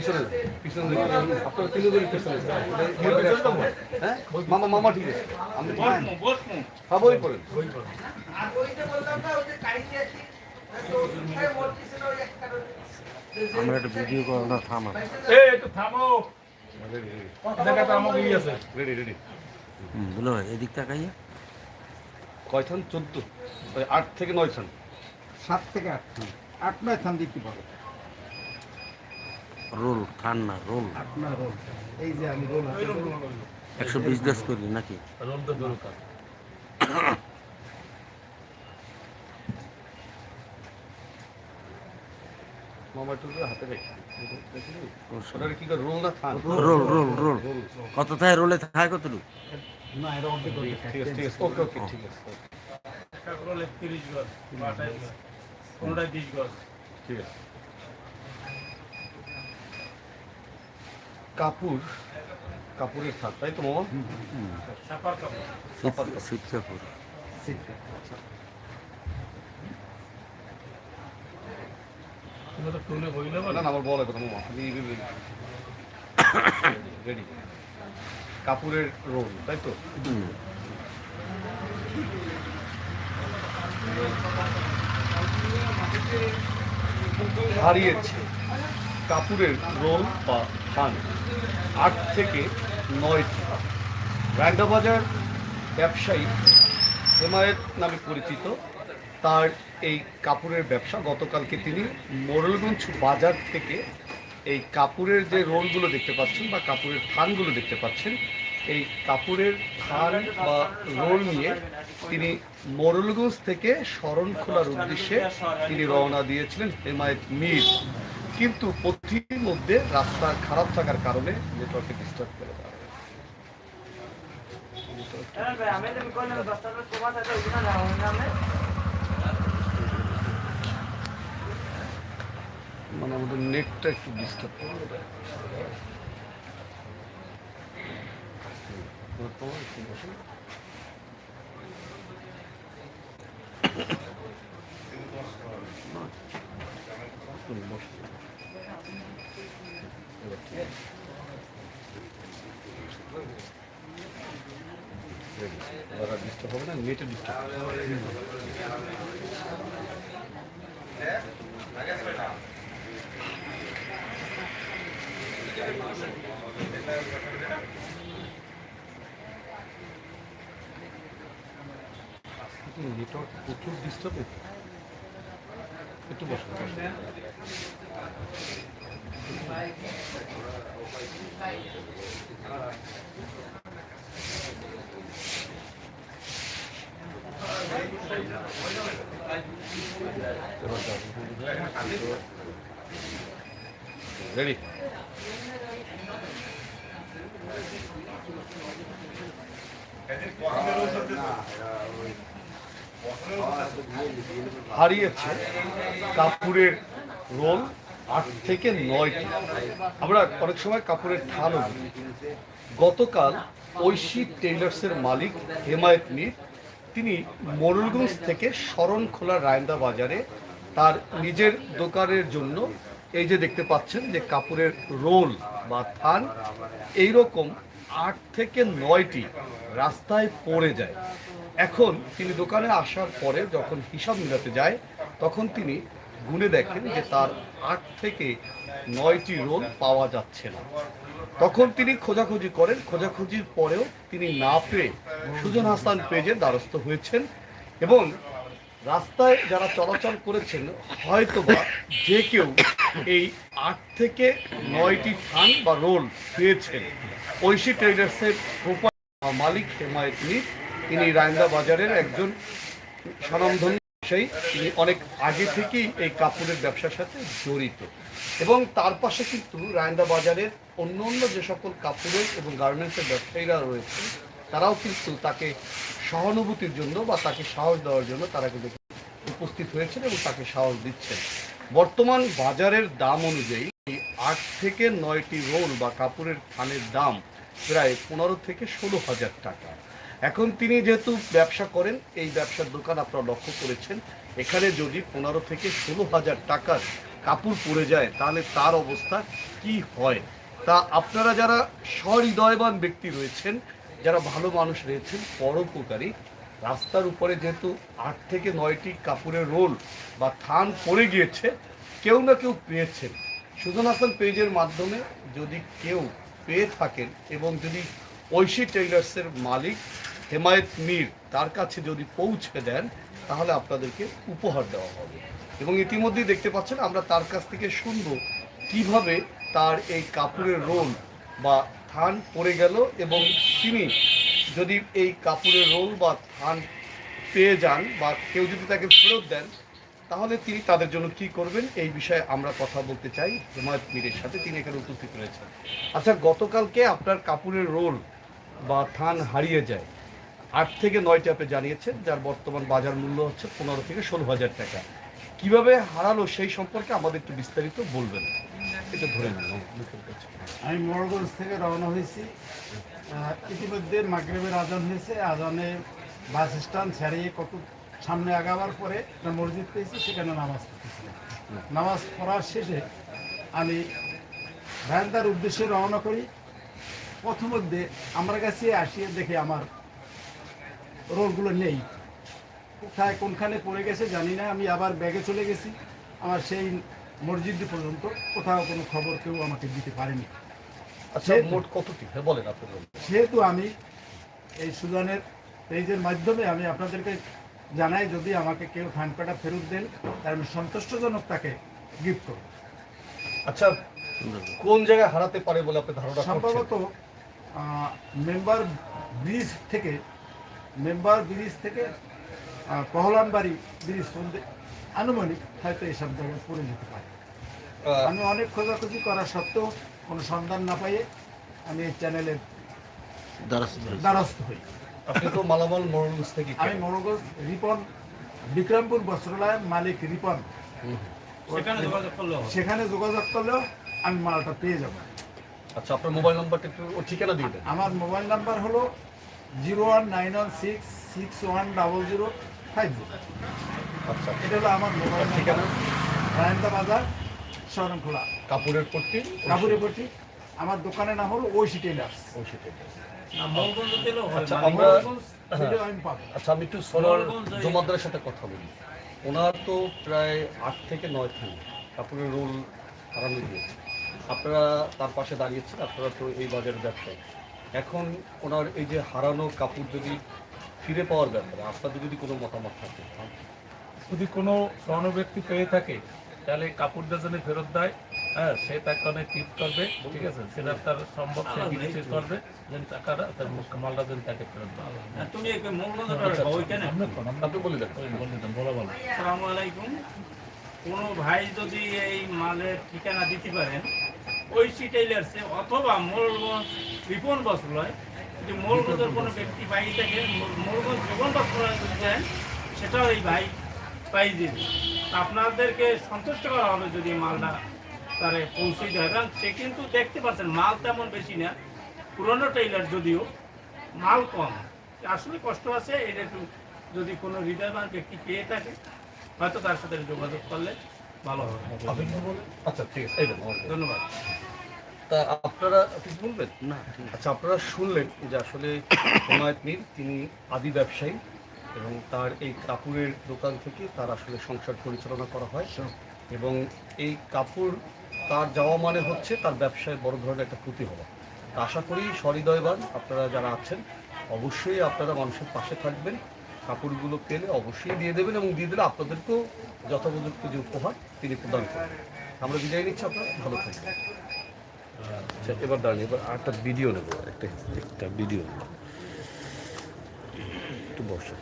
পিছনে পিছনে আপনার তিনজন পিছনে হ্যাঁ মামা মামা ঠিক আছে। আমি হ্যাঁ বই করেন আমরা একটা ভিডিও করো না থামা এই একটু থামো। রেডি রেডি বলো এদিক তাকাইয়া। কয় থান চোদ্দ। ওই আট থেকে নয় থান। সাত থেকে আট আট নয় থান দিতে পারো রোল খান না রোল। এই যে আমি রোল একশো বিজনেস করি নাকি? রোল তো রোল রোল রোল রোল। কত থাকে রোলে থাকে। একটা রোলে তিরিশ গজ বাটায় বিশ গজ। ঠিক আছে। কাপুর কাপুরের থাক তাই তো মামা? শীত টুলে বইলে না না আমার বলা কথা মামা। রেডি। কাপুরের রোল তাই তো? হুম। হারিয়েছে। কাপুরের রোল বা থান আট থেকে নয় নয়টি রায়দাবাজার ব্যবসায়ী হেমায়েত নামে পরিচিত। তার এই কাপড়ের ব্যবসা গতকালকে তিনি মোড়লগঞ্জ বাজার থেকে এই কাপড়ের যে রোলগুলো দেখতে পাচ্ছেন বা কাপড়ের থানগুলো দেখতে পাচ্ছেন, এই কাপড়ের থান বা রোল নিয়ে তিনি মোড়লগঞ্জ থেকে শরণখোলার উদ্দেশ্যে তিনি রওনা দিয়েছিলেন হেমায়েত মীর। কিন্তু পথির মধ্যে রাস্তা খারাপ থাকার কারণে নেটওয়ার্কে ডিস্টার্ব করে দেওয়া হয়েছে। মানে আমাদের নেটটা একটু ডিস্টার্ব করে নেটওয়ার্ক প্রচুর ডিস্টার্ব একটু বসুন। রেডি হারিয়েছে কাপুরের রোল আট থেকে নয়টি আমরা অনেক সময় কাপুরের থানও। গতকাল ঐশী টেইলার্সের মালিক হেমায়েত মীর, তিনি মোরলগঞ্জ থেকে শরণখোলা রায়ন্দা বাজারে তার নিজের দোকানের জন্য এই যে দেখতে পাচ্ছেন যে কাপড়ের রোল বা থান, এইরকম আট থেকে নয়টি রাস্তায় পড়ে যায় এখন তিনি দোকানে আসার পরে যখন হিসাব মিলাতে যায়, তখন তিনি গুনে দেখেন যে তার আট থেকে নয়টি রোল পাওয়া যাচ্ছে না। তখন তিনি খোঁজাখুঁজি করেন। খোঁজাখুঁজির পরেও তিনি না পেয়ে সুজন হাসান পেজের দ্বারস্থ হয়েছেন এবং রাস্তায় যারা চলাচল করেছেন, হয়তোবা যে কেউ এই আট থেকে নয়টি থান বা রোল পেয়েছেন। ঐশী ট্রেডার্সের মালিক হেমায়ত তিনি রায়ন্দা বাজারের একজন স্বনামধন্য ব্যবসায়ী, তিনি অনেক আগে থেকেই এই কাপড়ের ব্যবসার সাথে জড়িত। এবং তার পাশে কিন্তু রায়ন্দা বাজারের অন্য অন্য যে সকল কাপড়ের এবং গার্মেন্টসের ব্যবসায়ীরা রয়েছে তারাও কিন্তু তাকে সহানুভূতির জন্য বা তাকে সাহস দেওয়ার জন্য তারা কিন্তু উপস্থিত হয়েছেন এবং তাকে সাহস দিচ্ছেন। বর্তমান বাজারের দাম অনুযায়ী আট থেকে নয়টি রোল বা কাপড়ের থানের দাম প্রায় পনেরো থেকে ষোলো হাজার টাকা। এখন তিনি যেহেতু ব্যবসা করেন, এই ব্যবসার দোকান আপনারা লক্ষ্য করেছেন, এখানে যদি পনেরো থেকে ষোলো হাজার টাকার কাপড় পরে যায়, তাহলে তার অবস্থা কি হয়? তা আপনারা যারা সহৃদয়বান ব্যক্তি রয়েছেন, যারা ভালো মানুষ রয়েছেন, পরোপকারী, রাস্তার উপরে যেহেতু আট থেকে নয়টি কাপড়ের রোল বা থান পড়ে গিয়েছে, কেউ না কেউ পেয়েছেন। সুজন হাসান পেজের মাধ্যমে যদি কেউ পেয়ে থাকেন এবং যদি ঐশী টেইলার্সের মালিক হেমায়েত মীর তার কাছে যদি পৌঁছে দেন, তাহলে আপনাদেরকে উপহার দেওয়া হবে। এবং ইতিমধ্যেই দেখতে পাচ্ছেন, আমরা তার কাছ থেকে শুনব কীভাবে তার এই কাপড়ের রোল বা থান পড়ে গেল এবং তিনি যদি এই কাপড়ের রোল বা থান পেয়ে যান বা কেউ যদি তাকে ফেরত দেন, তাহলে তিনি তাদের জন্য কি করবেন? এই বিষয়ে আমরা কথা বলতে চাই হেমায়ত মীরের সাথে। তিনি এখানে উপস্থিত রয়েছেন। আচ্ছা গতকালকে আপনার কাপড়ের রোল বা থান হারিয়ে যায়। আট থেকে নয়টি আপনি জানিয়েছেন, যার বর্তমান বাজার মূল্য হচ্ছে পনেরো থেকে ষোলো হাজার টাকা। কীভাবে হারালো সেই সম্পর্কে আমাদের একটু বিস্তারিত বলবেন। এটা ধরে নিন আমি মোড়গঞ্জ থেকে রওনা হয়েছি। ইতিমধ্যে মাগরেবের আজান হয়েছে। আজানে বাস স্ট্যান্ড ছাড়িয়ে কত সামনে আগাবার পরে একটা মসজিদ পেয়েছি, সেখানে নামাজ পড়তেছিলাম নামাজ পড়ার শেষে আমি ভ্যানদার উদ্দেশ্যে রওনা করি। প্রথমধ্যে আমার কাছে আসিয়ে দেখে আমার রোলগুলো নেই। কোথায় কোনখানে পড়ে গেছে জানি না আমি আবার ব্যাগে চলে গেছি। আমার সেই মসজিদ পর্যন্ত কোথাও কোনো খবর কেউ আমাকে দিতে পারেনি। আচ্ছা মোট কতটি? হ্যাঁ বলেন আপনি সেহেতু আমি এই সুজনের পেজের মাধ্যমে আমি আপনাদেরকে জানাই যদি আমাকে কেউ ফ্যান কাটা ফেরত দেন তাহলে আমি সন্তুষ্টজনক তাকে গিফট করব। আচ্ছা কোন জায়গায় হারাতে পারে বলে আপনি ধারণা সম্ভবত মেম্বার ব্রিজ থেকে মেম্বার ব্রিজ থেকে পহলানবাড়ি ব্রিজ পর্যন্ত আনুমানিক হয়তো এইসব জায়গায় পড়ে যেতে পারে। আমি অনেক খোঁজাখুঁজি করা সত্ত্বেও কোনো সন্ধান না পাইয়ে আমি এই চ্যানেলের দ্বারস্থ হই। আপনি তো মালামাল থেকে আমি। মনোগজ রিপন বিক্রমপুর বস্ত্রালয়ের মালিক রিপন। সেখানে যোগাযোগ করলে সেখানে যোগাযোগ করলেও আমি মালটা পেয়ে যাব। আচ্ছা আপনার মোবাইল নাম্বারটা একটু ঠিকানা দিয়ে দেন। আমার মোবাইল নাম্বার হলো zero one nine one six six one double zero five আচ্ছা। এটা হলো আমার মোবাইল ঠিকানা? ঠিকানা রায়ন্দা বাজার শরণখোলা। কাপড়ের পট্টি কাপুরেপট্টি আমার দোকানের নাম হলো ঐশী টেলার্স হয় আচ্ছা, আমরা- আমি আচ্ছা আমি একটু সোনার জমাদারের সাথে কথা বলি। ওনার তো প্রায় আট থেকে নয় খান। কাপড়ের রোল হারানো গিয়েছে আপনারা তার পাশে দাঁড়িয়েছেন আপনারা তো এই বাজারের ব্যবসায়ী। এখন ওনার এই যে হারানো কাপড় যদি ফিরে পাওয়ার ব্যাপারে আপনাদের যদি কোনো মতামত থাকে যদি কোনো স্বর্ণ ব্যক্তি পেয়ে থাকে তাহলে কাপড়টা যেন ফেরত দেয়। হ্যাঁ সে তাকে অনেক টিপ করবে ঠিক আছে? সেটা তার সম্ভব সে বিবেচনা করবে যেন টাকাটা তার মালটা যেন তাকে ফেরত দেওয়া হয়। তুমি একে ওইখানে আপনি কোন আপনি বলে দেন বলে দেন বলা বলো। আসসালামু আলাইকুম। কোনো ভাই যদি এই মালের ঠিকানা দিতে পারেন ঐশী টেইলার্সে অথবা মোরগঞ্জ রিপন বস্ত্রালয় যদি মোরগঞ্জের কোনো ব্যক্তি পাই থাকে মোর- মোরগঞ্জ রিপন বস্ত্রালয় যদি দেন সেটাও এই ভাই পাই যাবে আপনাদেরকে সন্তুষ্ট করা হবে যদি মালটা তারে পৌঁছে দেয় এবং সে কিন্তু দেখতে পাচ্ছেন মাল তেমন বেশি না পুরনো টেইলার যদিও মাল কম। আসলে কষ্ট আছে এটা একটু যদি কোনো হৃদয়বান ব্যক্তি পেয়ে থাকে হয়তো তার সাথে যোগাযোগ করলে ভালো হবে। আচ্ছা ঠিক আছে। ধন্যবাদ। তা আপনারা কিছু বলবেন? না আচ্ছা আপনারা শুনলেন যে আসলে হেমায়ত মীর তিনি আদি ব্যবসায়ী এবং তার এই কাপড়ের দোকান থেকে তার আসলে সংসার পরিচালনা করা হয়। এবং এই কাপড় তার যাওয়া মানে হচ্ছে তার ব্যবসায় বড় ধরনের একটা ক্ষতি হওয়া। তা আশা করি সহৃদয়বান আপনারা যারা আছেন অবশ্যই আপনারা মানুষের পাশে থাকবেন। কাপড়গুলো পেলে অবশ্যই দিয়ে দেবেন এবং দিয়ে দিলে আপনাদেরকেও যথোপযুক্ত যে উপহার তিনি প্রদান করবেন। আমরা বিদায় নিচ্ছি আপনারা ভালো থাকবেন। আচ্ছা এবার দাঁড়িয়ে এবার আরেকটা ভিডিও নেব একটা একটা ভিডিও নেব। একটু বসে।